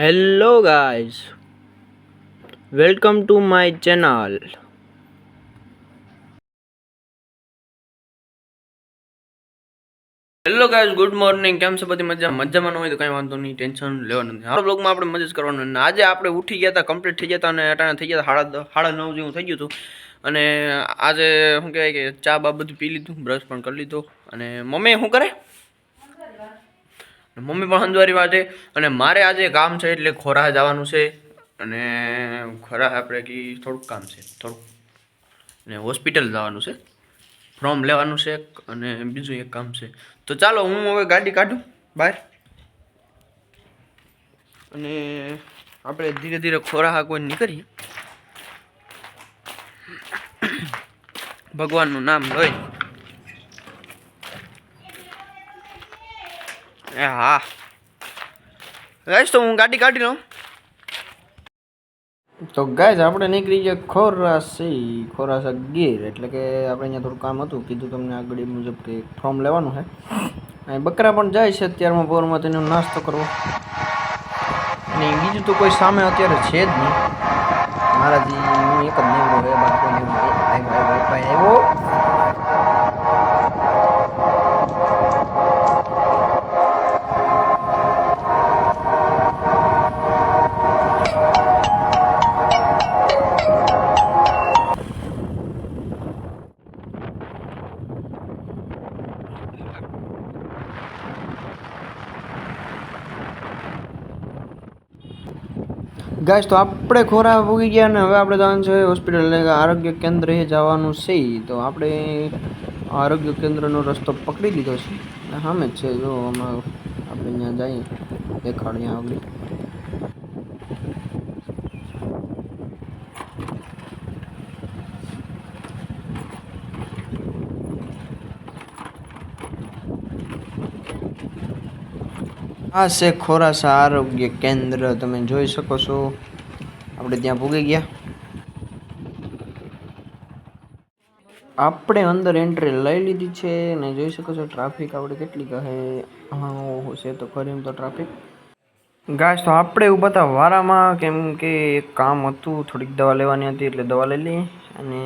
hello guys welcome to my channel hello guys good morning કેમ છે? બધી મજા મજામાં હોય તો કંઈ વાંધો નહીં. ટેન્શન લેવાનું નથી. આપણા બ્લોગમાં આપણે મજા કરવાનું. અને આજે આપણે ઉઠી ગયા હતા કમ્પ્લીટ થઈ ગયા હતા અને અટાણે થઈ ગયા હતા. સાડા સાડા નવ જેવું થઈ ગયું હતું. અને આજે શું કહેવાય કે ચા બા બધું પી લીધું બ્રશ પણ કરી લીધો. અને મમ્મી શું કરે? મમ્મી પણ હંજવારી વાંચે. અને મારે આજે કામ છે એટલે ખોરા જવાનું છે. અને ખોરા આપણે કે થોડુંક કામ છે, થોડુંક. અને હોસ્પિટલ જવાનું છે. ફોર્મ લેવાનું છે અને બીજું એક કામ છે. તો ચાલો હું હવે ગાડી કાઢું બહાર. અને આપણે ધીરે ધીરે ખોરા કોઈ નીકળીએ. ભગવાનનું નામ લઈ. હા. ગાઈશ તો હું ગાડી કાઢી લઉં. તો ગાઈઝ આપણે નીકળી ગયા ખોરાસી, ખોરાસા ગીર. એટલે કે આપણે અહીંયા થોડું કામ હતું, કીધું તમને આગળ મુજબ કે ફોર્મ લેવાનું છે. અહીં બકરા પણ જાય છે અત્યારમાં પોરમાં તેનો નાસ્તો કરવો. અને બીજું તો કોઈ સામે અત્યારે છે જ નહીં. મારાથી હું એક જ નીવડો હે બાકી નીવડો આવ્યો. ગાઈસ તો આપણે ખોરા ભૂગી ગયા ને હવે આપણે જવાનું છે હોસ્પિટલ આરોગ્ય કેન્દ્રે જવાનું છે. તો આપણે આરોગ્ય કેન્દ્રનો રસ્તો પકડી લીધો છે. સામે જ છે, જો અમે આપણે ત્યાં જઈએ દેખાડીએ આગળ. આ છે ખોરાસા આરોગ્ય કેન્દ્ર, તમે જોઈ શકો છો. આપણે ત્યાં પૂગી ગયા. આપણે અંદર એન્ટ્રી લઈ લીધી છે ને જોઈ શકો છો ટ્રાફિક આપણે કેટલી કહે હા છે તો ખરી એમ તો ટ્રાફિક ગાય તો આપણે ઊભા હતા વારામાં, કેમ કે એક કામ હતું, થોડીક દવા લેવાની હતી એટલે દવા લઈ લઈએ અને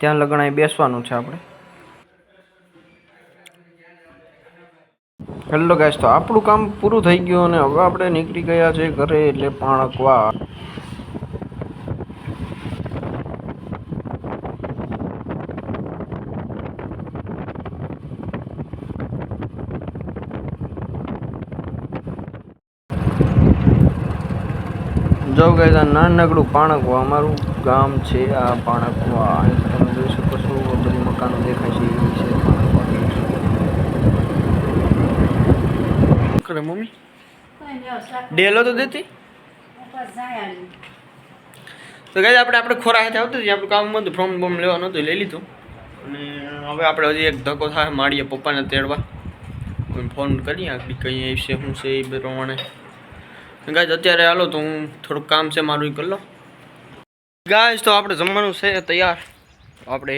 ત્યાં લગણાઈ બેસવાનું છે આપણે. હેલો ગાઈસ તો આપણું કામ પૂરું થઈ ગયું અને હવે આપણે નીકળી ગયા છે ઘરે એટલે પાણકવા. જો ગાઈસ આ નાનકડું પાણકવા, અમારું ગામ છે આ પાણકવા. તમે જોઈ શકો છો, બધી મકાનો દેખાય છે એ છે પાણકવા ગીર. કરે મમ્મી? ડેલો તો દેતી? તો ગાઈસ આપણે આપણે ખોરા હાથે આવતું હતું આપણું કામ હતું ફોર્મ બોમ લેવાનું હતું લઈ લીધું. અને હવે આપણે હજી એક ધક્કો થાય માડીએ પપ્પાને તેડવા. ફોન કરીએ આગળ કઈ છે શું છે એ પ્રમાણે. ગાય અત્યારે હાલો તો હું થોડુંક કામ છે મારું એ કરી લો ગાય તો આપણે જમવાનું છે તૈયાર. આપણે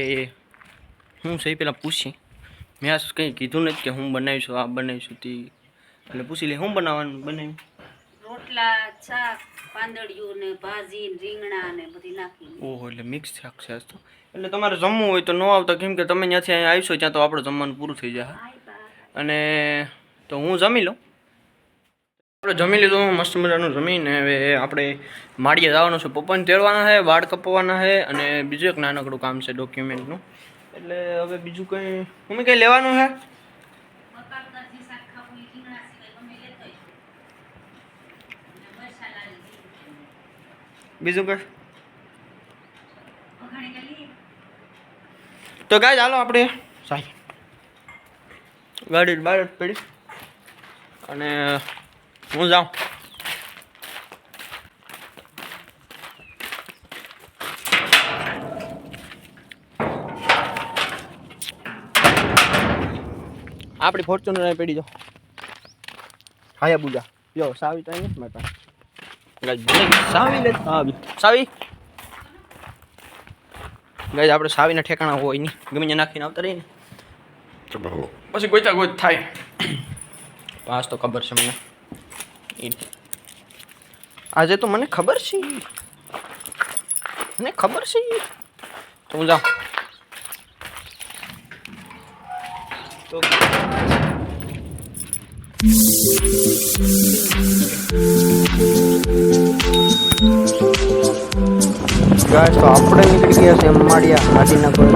શું છે એ પહેલાં પૂછીએ. મેં કંઈ કીધું નથી કે હું બનાવીશું આ બનાવીશું તે એટલે પૂછી લે હું બનાવવાનું બનાવ્યું રોટલા શાક પાંદડિયું ને ભાજી રીંગણા ને બધી નાખી ઓહો એટલે મિક્સ શાક છે તો. એટલે તમારે જમવું હોય તો ન આવતા કેમ કે તમે ત્યાંથી અહીંયા આવીશો ત્યાં તો આપણે જમવાનું પૂરું થઈ જાય અને તો હું જમી લઉં? આપણે જમી લીધું મસ્ત મજાનું જમીને હવે આપણે માળીએ જવાનું છે. પપ્પાને તેડવાના છે વાળ કપવાના છે અને બીજું એક નાનકડું કામ છે ડોક્યુમેન્ટનું એટલે હવે બીજું કંઈ મમ્મી કંઈ લેવાનું છે બકાલદારજી શાક ખાવું એ રીંગણા સિવાય ગમે લેતો હોય. અને મસાલા ને જીરું. બીજું કંઈ. તો ગાય ચાલો આપણે. સાહેબ ગાડી બહાર જ પડી. અને હું જાઉં. આપણી ફોર્ચ્યુનર પડી જાઓ. હાયા બુજા યો સાવી તો અહીંયા મારી પાસે સાવી લે સાવી. સાવી? ગાય આપણે સાવીના ઠેકાણા હોય નહીં ગમે ત્યાં નાખીને આવતા રહીને પછી ગોચા ગોચ થાય. પાસ તો ખબર છે મને. આજે તો મને ખબર છે મને ખબર છે તો હું જાઉં. તો ગાય તો આપણે નીકળી ગયા છે માળિયા હાટીના પર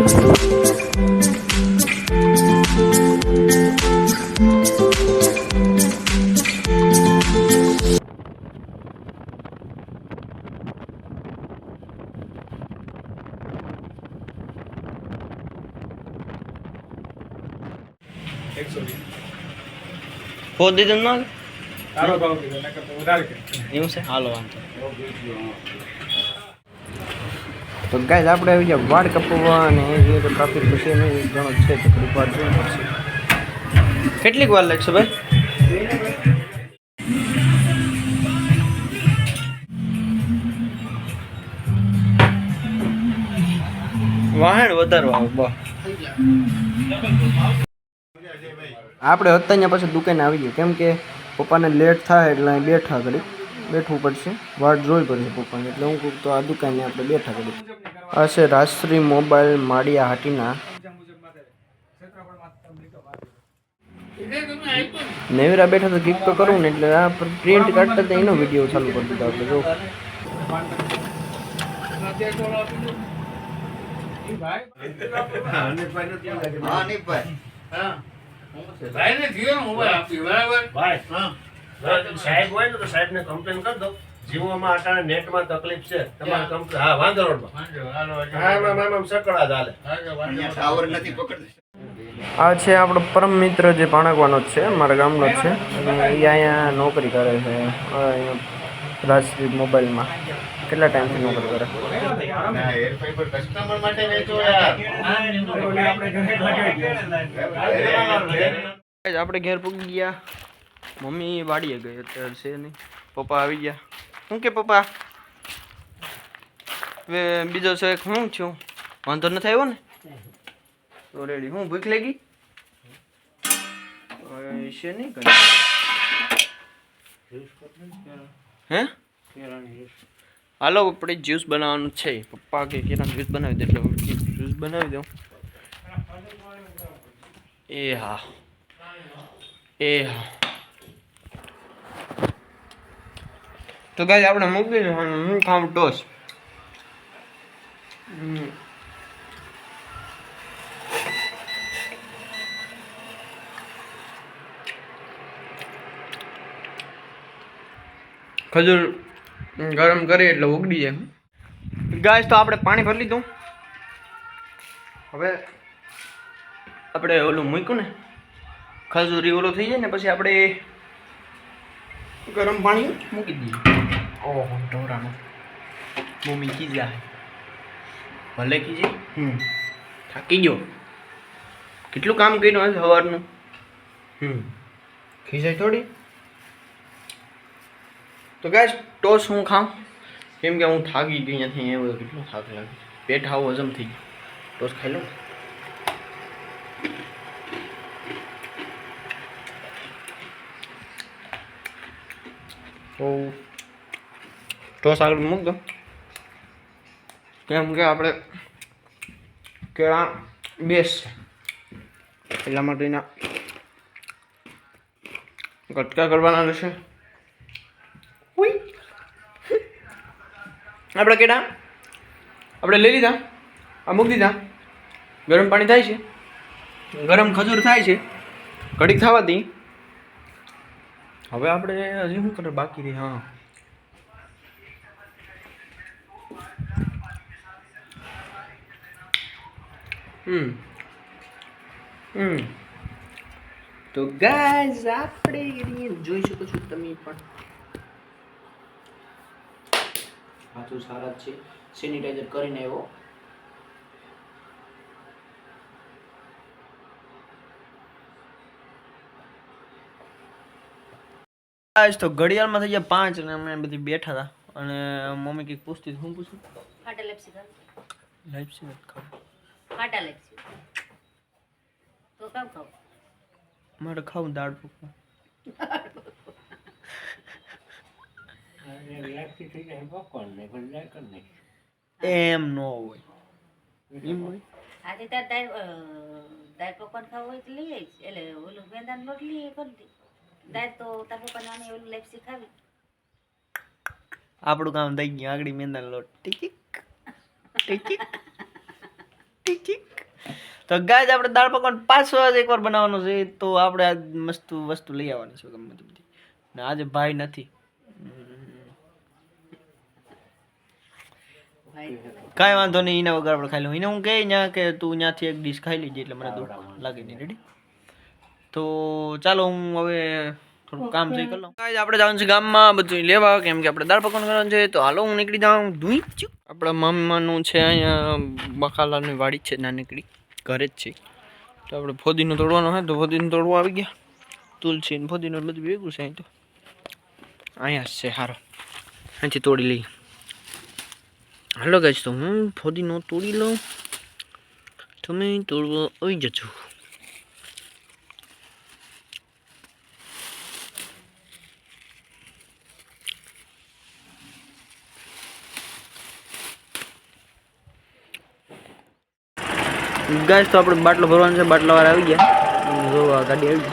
ફોર ના? તારો ભાવ કીધો નકર તો વધારે કે એવું છે? હાલો વાંધો. તો ગાય આપણે આવી ગયા વાળ કપવા અને એ તો ટ્રાફિક છે ઘણો છે તો થોડીક વાર પડશે કેટલીક વાર લાગશે ભાઈ? વાહણ વધારવા બસ. આપણે અત્યારે પછી દુકાને આવી ગયું. કેમ કે પપ્પાને લેટ થાય એટલે અહીં બેઠા ઘડી બેઠવું પડશે. વાટ જોવી પડશે પપ્પાને. એટલે હું કહું તો આ દુકાને આપણે બેઠા ઘડી આ છે રાજશ્રી મોબાઈલ માળિયા હાટીના. નેવરા બેઠા તો ગીત તો કરવું ને એટલે આ પર પ્રિન્ટ કાઢતા તો એનો વીડિયો ચાલુ કરી દીધો આપણે જો. ભાઈને કીધું ને મોબાઈલ આપી બરાબર? ભાઈ. સાહેબ હોય ને તો સાહેબને કમ્પ્લેન કરી દો. જીવોમાં અટાણે નેટમાં તકલીફ છે. તમારે કમ્પ્લેન હા વાંધો રોડમાં. હા એમ એમ ચાલે નથી વાંધો. આ છે આપણો પરમ મિત્ર જે પાણકવાનો જ છે મારા ગામનો જ છે. અને એ અહીંયા નોકરી કરે છે. રાજશ્રી મોબાઈલમાં. કેટલા ટાઈમથી નોકરી કરે? કસ્ટમર માટે વેચો યાર. આપણે ઘેર પૂગી ગયા. મમ્મી વાડીએ ગઈ અત્યારે છે નહીં. પપ્પા આવી ગયા. શું કે પપ્પા? હવે બીજો છે હું છું? વાંધો નથી આવ્યો ને? તો રેડી. હું ભૂખ લાગી? ગઈ છે નહીં કઈ. હે? હાલો, આપણે જ્યુસ બનાવવાનું છે. પપ્પા કે કેરા જ્યુસ બનાવી દે એટલે જ્યુસ બનાવી દઉં. એ હા. એ હા. તો ગાય આપણે મૂકી દેવાનું, હું ખાઉં ટોસ ખજૂર ગરમ કરી એટલે ઉગડી જાય ગાય તો આપણે પાણી ભરી લીધું. હવે આપણે ઓલું મૂક્યું ને, ખજૂરી ઓલું થઈ જાય ને, પછી આપણે ગરમ પાણી મૂકી દઈએ. ઓહો ઢોરાનું. મમ્મી કીધા ભલે કીજે હમ. થાકી ગયો. કેટલું કામ કર્યું આજે સવારનું? હમ. ખીજાય થોડી. તો ગાય ટોસ હું ખાઉં? કેમ કે હું થાકી ગઈ અહીંયાથી એ બધું કેટલું થાક લાગે પેટ આવું હજમ થઈ ગયું. ટોસ ખાઈ લઉં ટોસ આગળ મૂક દો. કેમ કે આપણે કેળા બેસ એટલા માટે એના કટકા કરવાના રહેશે. આપણે કેળા આપણે લઈ લીધા. આ મૂકી દીધા. ગરમ પાણી થાય છે. ગરમ ખજૂર થાય છે. ઘડીક થવા દી હવે આપણે હજી શું કરે બાકી રહી? હા. હમ. હમ. તો ગાઈઝ આપણે અહીંયા જોઈ શકો છો તમે પણ. હા તો સારા જ છે. સેનિટાઈઝર કરીને આવ્યો. આજ તો ઘડિયાળમાં થઈ ગયા પાંચ અને અમે બધી બેઠા હતા અને મમ્મી કંઈક પૂછતી હતી. શું પૂછ્યું ફાટા લેપ્સી ખાવ ખાવ. ફાટા લેપ્સી. તો કામ ખાવ? મારે ખાવું દાળ પકવા પછી. એમ નો હોય. એમ હોય? આજે તાર દાળ દાળ પકવાન ખાવું હોય તો લઈ આવીશ. એટલે ઓલું મેંદાનો લોટ લઈ કરી દે આપણું કામ થઈ ગયું. આગળ મેંદાનો લોટ. ટીચિક ટીચિક ટીચિક તો ગાય આપણે દાળ પકવાન પાછો આજે એકવાર બનાવવાનો છે. તો આપણે આ મસ્ત વસ્તુ લઈ આવવાની છે ગમે તે બધી ને આજે ભાઈ નથી. કાંઈ વાંધો નહીં એના વગર આપણે ખાઈ લઉં. એને હું કહે ત્યાં કે તું ત્યાંથી એક ડીશ ખાઈ લેજે એટલે મને દુઃખ લાગે નહીં. રેડી તો ચાલો હું હવે થોડું કામ થઈ કરી લઉં. કાંઈ આપણે જવાનું છે ગામમાં, બધું લેવા, કેમ કે આપણે દાળ પકવાન કરવાનું છે. તો હાલો, હું નીકળી જાઉં. ધૂઈ છું આપણા મમ્માનું છે અહીંયા, બકાલાની વાડી છે ના નીકળી. ઘરે જ છે. તો આપણે ફોદીનું તોડવાનો હોય તો ફોદીનું તોડવા આવી ગયા. તુલસી ને ફોદીનું બધું ભેગું છે અહીં તો. અહીંયા છે સારો અહીંથી તોડી લઈ હાલો ગાઈસ તો હું ફોદીનો તોડી લઉં. તમે તોડવા આવી જજો. ગાઈસ, તો આપણે બાટલો ભરવાનો છે. બાટલા વાળા આવી ગયા. જો, આ ગાડી આવી ગઈ.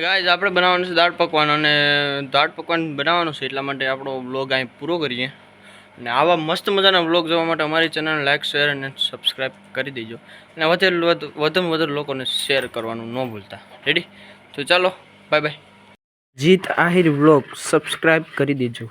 ગાઈઝ આપણે બનાવવાનું છે દાળ પકવાન. અને દાળ પકવાન બનાવવાનું છે એટલા માટે આપણો વ્લોગ અહીં પૂરો કરીએ. અને આવા મસ્ત મજાના વ્લોગ જોવા માટે અમારી ચેનલ લાઇક શેર અને સબસ્ક્રાઈબ કરી દેજો. અને વધુ વધુ, વધુમાં વધુ લોકોને શેર કરવાનું ન ભૂલતા. રેડી તો ચાલો બાય બાય જીત આહિર વ્લોગ સબસ્ક્રાઈબ કરી દેજો.